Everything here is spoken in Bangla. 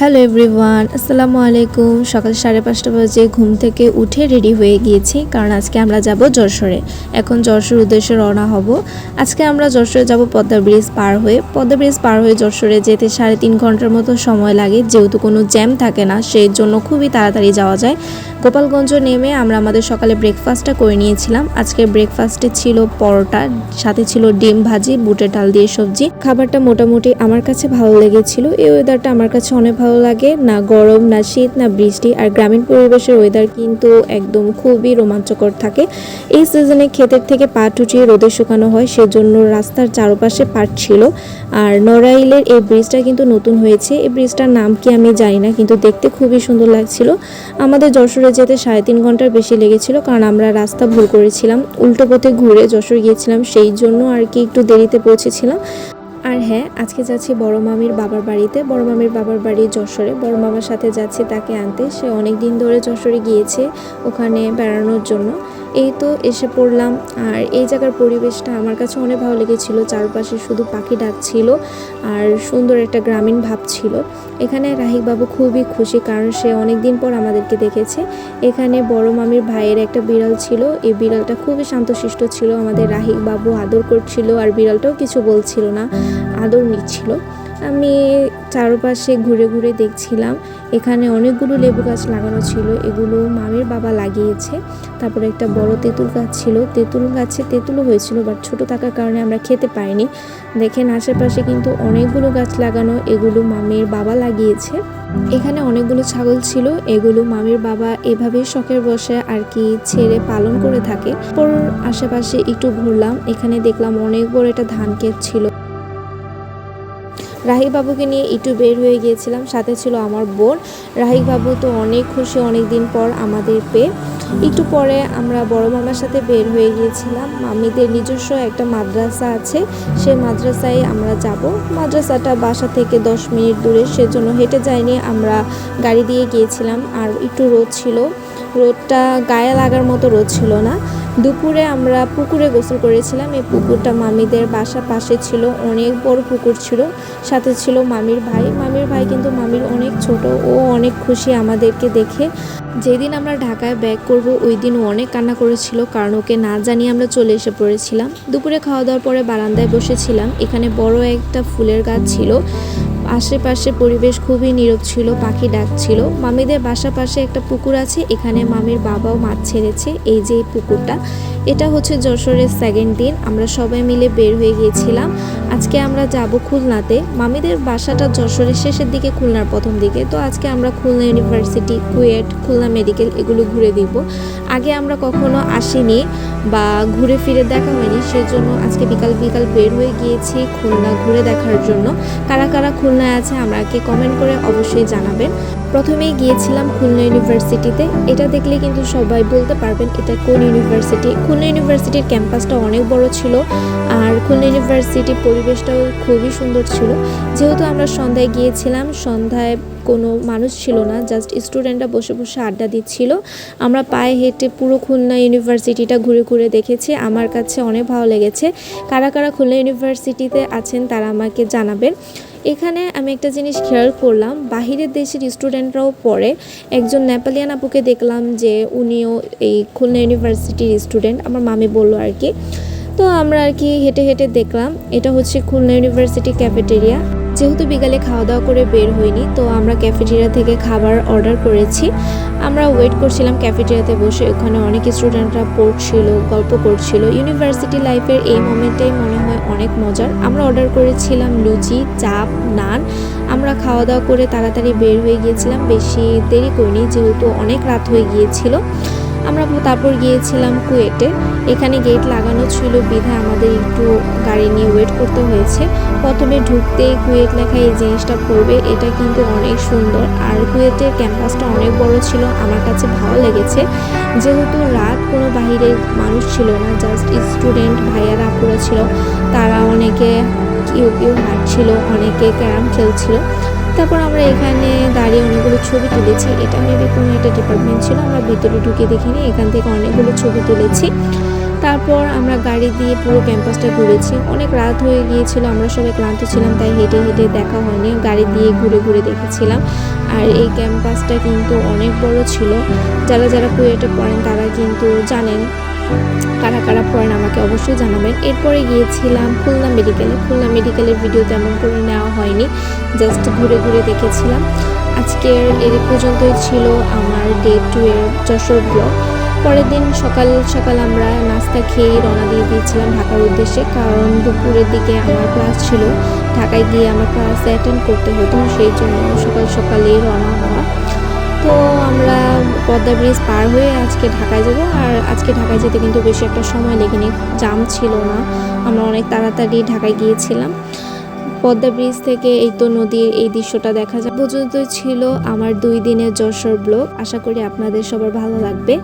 হ্যালো এভরিওয়ান, আসসালামু আলাইকুম। সকাল সাড়ে পাঁচটা বাজে ঘুম থেকে উঠে রেডি হয়ে গিয়েছি, কারণ আজকে আমরা যাব যশোরে। এখন যশোর উদ্দেশ্যে রওনা হব। আজকে আমরা যশোরে যাব পদ্মা ব্রিজ পার হয়ে। পদ্মা ব্রিজ পার হয়ে যশোরে যেতে সাড়ে তিন ঘণ্টার মতো সময় লাগে। যেহেতু কোনো জ্যাম থাকে না, সেই জন্য খুবই তাড়াতাড়ি যাওয়া যায়। গোপালগঞ্জ নেমে আমরা আমাদের সকালে ব্রেকফাস্টটা করে নিয়েছিলাম। আজকে ব্রেকফাস্টে ছিল পরোটা, সাথে ছিল ডিম ভাজি, বুটের ডাল দিয়ে সবজি। খাবারটা মোটামুটি আমার কাছে ভালো লেগেছিল। এই ওয়েদারটা আমার কাছে অনেক ভালো লাগে, না গরম, না শীত, না বৃষ্টি, আর গ্রামীণ পরিবেশের ওয়েদার কিন্তু একদম খুবই রোমাঞ্চকর থাকে। এই সিজনে ক্ষেতের থেকে পাট উঠিয়ে রোদে শুকানো হয়, সেজন্য রাস্তার চারপাশে পাট ছিল। আর নড়াইলের এই ব্রিজটা কিন্তু নতুন হয়েছে। এই ব্রিজটার নাম কি আমি জানি না, কিন্তু দেখতে খুবই সুন্দর লাগছিল। আমাদের যশোরে যেতে সাড়ে তিন ঘণ্টার বেশি লেগেছিল, কারণ আমরা রাস্তা ভুল করেছিলাম। উল্টো পথে ঘুরে যশোর গিয়েছিলাম, সেই জন্য আর কি একটু দেরিতে পৌঁছেছিলাম। আর হ্যাঁ আজকে যাচ্ছি বড় মামির বাবার বাড়িতে। বড় মামির বাবার বাড়ি যশোরে। বড় মামার সাথে যাচ্ছি তাকে আনতে। সে অনেক দিন ধরে যশোরে গিয়েছে ওখানে বেড়ানোর জন্য। এই তো এসে পড়লাম। আর এই জায়গার পরিবেশটা আমার কাছে অনেক ভালো লেগেছিল। চারপাশে শুধু পাখি ডাকছিল আর সুন্দর একটা গ্রামীণ ভাব ছিল। এখানে রাহিক বাবু খুবই খুশি কারণ সে অনেক দিন পর আমাদেরকে দেখেছে। এখানে বড় মামির ভাইয়ের একটা বিড়াল ছিল। এই বিড়ালটা খুবই শান্তশিষ্ট ছিল। আমাদের রাহিক বাবু আদর করছিল আর বিড়ালটাও কিছু বলছিল না, আদর নিচ্ছিল। আমি চারপাশে ঘুরে ঘুরে দেখছিলাম। এখানে অনেকগুলো লেবু গাছ লাগানো ছিল, এগুলো মামির বাবা লাগিয়েছে। তারপরে একটা বড় তেঁতুল গাছ ছিল। তেঁতুল গাছে তেঁতুলও হয়েছিল বাট ছোট থাকার কারণে আমরা খেতে পাইনি। দেখেন, আশেপাশে কিন্তু অনেকগুলো গাছ লাগানো, এগুলো মামির বাবা লাগিয়েছে। এখানে অনেকগুলো ছাগল ছিল, এগুলো মামির বাবা এভাবে শখের বসে আর কি ছেড়ে পালন করে থাকে। পর আশেপাশে একটু ঘুরলাম, এখানে দেখলাম অনেক বড় একটা ধান ক্ষেত ছিল। রাহিক বাবুকে নিয়ে একটু বের হয়ে গিয়েছিলাম, সাথে ছিল আমার বোন। রাহিক বাবু তো অনেক খুশি অনেক দিন পর আমাদের পেয়ে। একটু পরে আমরা বড় মামার সাথে বের হয়ে গিয়েছিলাম। মামিদের নিজস্ব একটা মাদ্রাসা আছে, সেই মাদ্রাসায় আমরা যাব। মাদ্রাসাটা বাসা থেকে দশ মিনিট দূরে, সেজন্য হেঁটে যাইনি, আমরা গাড়ি দিয়ে গিয়েছিলাম। আর একটু রোদ ছিল। রোদটা গায়ে লাগার মতো রোদ ছিল না। দুপুরে আমরা পুকুরে গোসল করেছিলাম। এই পুকুরটা মামিদের বাসা পাশে ছিল। অনেক বড় পুকুর ছিল। সাথে ছিল মামির ভাই। মামির ভাই কিন্তু মামির অনেক ছোট। ও অনেক খুশি আমাদেরকে দেখে। যেদিন আমরা ঢাকায় ব্যাক করব, ওই দিন অনেক কান্না করেছিল। কারণ ওকে না জানিয়ে আমরা চলে এসে পড়েছিলাম। দুপুরে খাওয়া দাওয়ার পরে বারান্দায় বসেছিলাম। এখানে বড় একটা ফুলের গাছ ছিল। আশেপাশে পরিবেশ খুবই নীরব ছিল, পাখি ডাকছিল মামিদের বাসা পাশে একটা পুকুর আছে, এখানে মামির বাবাও মাছ ছেড়েছে। এই যে পুকুরটা, এটা হচ্ছে যশোরের সেকেন্ড দিন। আমরা সবাই মিলে বের হয়ে গিয়েছিলাম। আজকে আমরা যাব খুলনাতে। মামিদের বাসাটা যশোরের শেষের দিকে, খুলনার প্রথম দিকে। তো আজকে আমরা Khulna university, KUET, Khulna medical এগুলো ঘুরে দিব আগে আমরা কখনো আসিনি বা ঘুরে ফিরে দেখা হয়নি, সেজন্য আজকে বিকাল বিকাল বের হয়ে গিয়েছি খুলনা ঘুরে দেখার জন্য। কারা কারা খুলনায় আছে আমাকে কমেন্ট করে অবশ্যই জানাবেন। প্রথমেই গিয়েছিলাম খুলনা ইউনিভার্সিটিতে। এটা দেখলে কিন্তু সবাই বলতে পারবেন এটা কোন ইউনিভার্সিটি। খুলনা ইউনিভার্সিটির ক্যাম্পাসটা অনেক বড় ছিল আর খুলনা ইউনিভার্সিটির পরিবেশটাও খুবই সুন্দর ছিল। যেহেতু আমরা সন্ধ্যায় গিয়েছিলাম, সন্ধ্যায় কোনো মানুষ ছিল না জাস্ট স্টুডেন্টরা বসে বসে আড্ডা দিচ্ছিল। আমরা পায়ে হেঁটে পুরো খুলনা ইউনিভার্সিটিটা ঘুরে ঘুরে দেখেছি। আমার কাছে অনেক ভালো লেগেছে। কারা কারা খুলনা ইউনিভার্সিটিতে আছেন তারা আমাকে জানাবেন। এখানে আমি একটা জিনিস খেয়াল করলাম, বাহিরের দেশের স্টুডেন্টরাও পড়ে। একজন নেপালিয়ান আপুকে দেখলাম যে উনিও এই খুলনা ইউনিভার্সিটির স্টুডেন্ট আমার মামি বলল আর কি। তো আমরা আর কি হেঁটে হেঁটে দেখলাম, এটা হচ্ছে খুলনা ইউনিভার্সিটি ক্যাফেটেরিয়া যেহেতু বিকালে খাওয়া দাওয়া করে বের হইনি, তো আমরা ক্যাফেটেরিয়া থেকে খাবার অর্ডার করেছি। আমরা ওয়েট করছিলাম ক্যাফেটেরিয়াতে বসে, ওখানে অনেক স্টুডেন্টরা পড়ছিল, গল্প করছিল। ইউনিভার্সিটি লাইফের এই মোমেন্টেই মনে হয় অনেক মজার। আমরা অর্ডার করেছিলাম লুচি, চাপ, নান। আমরা খাওয়া দাওয়া করে তাড়াতাড়ি বের হয়ে গিয়েছিলাম। বেশি দেরি করিনি, যেহেতু অনেক রাত হয়ে গিয়েছিল। আমরা তারপর গিয়েছিলাম কুয়েটে। এখানে গেট লাগানো ছিল বিধায় আমাদের একটু গাড়ি নিয়ে ওয়েট করতে হয়েছে। প্রথমে ঢুকতেই কুয়েট লেখা এই জিনিসটা পড়বে, এটা কিন্তু অনেক সুন্দর। আর কুয়েটের ক্যাম্পাসটা অনেক বড় ছিল, আমার কাছে ভালো লেগেছে। যেহেতু রাত কোনো বাহিরের মানুষ ছিল না জাস্ট স্টুডেন্ট ভাইয়ারা আপুরা ছিল, তারা অনেকে কেউ কেউ হাঁটছিল, অনেকে ক্যারাম খেলছিল। তারপর আমরা এখানে দাঁড়িয়ে অনেকগুলো ছবি তুলেছি। এটা মেবি কোনো একটা ডিপার্টমেন্ট ছিল, আমরা ভিতরে ঢুকে দেখিনি, এখান থেকে অনেকগুলো ছবি তুলেছি। তারপর আমরা গাড়ি দিয়ে পুরো ক্যাম্পাসটা ঘুরেছি। অনেক রাত হয়ে গিয়েছিল, আমরা সবাই ক্লান্ত ছিলাম, তাই হেঁটে হেঁটে দেখা হয়নি। গাড়ি দিয়ে ঘুরে ঘুরে দেখেছিলাম। আর এই ক্যাম্পাসটা কিন্তু অনেক বড় ছিল। যারা যারা কুয়েটে পড়েন তারা কিন্তু জানেন কারা পড়েন আমাকে অবশ্যই জানাবেন। এরপরে গিয়েছিলাম খুলনা মেডিকেলে। খুলনা মেডিকেলের ভিডিও তেমন করে নেওয়া হয়নি জাস্ট ঘুরে ঘুরে দেখেছিলাম। আজকের এর পর্যন্তই ছিল আমার ডে টু এর যশোর ব্লগ পরের দিন সকাল সকাল আমরা নাস্তা খেয়ে রওনা দিয়ে দিয়েছিলাম ঢাকার উদ্দেশ্যে, কারণ দুপুরের দিকে আমার ক্লাস ছিল। ঢাকায় গিয়ে আমার ক্লাস অ্যাটেন্ড করতে হতো, সেই জন্য সকাল সকালেই রওনা হওয়া। তো আমরা পদ্মা ব্রিজ পার হয়ে আজকে ঢাকায় যাব। আর আজকে ঢাকায় যেতে কিন্তু বেশি একটা সময় লেগেনি, জাম ছিল না। আমরা অনেক তাড়াতাড়ি ঢাকায় গিয়েছিলাম। পদ্মা ব্রিজ থেকে এই তো নদীর এই দৃশ্যটা দেখা যায়। পর্যন্ত ছিল আমার দুই দিনের যশোর ব্লগ। আশা করি আপনাদের সবার ভালো লাগবে।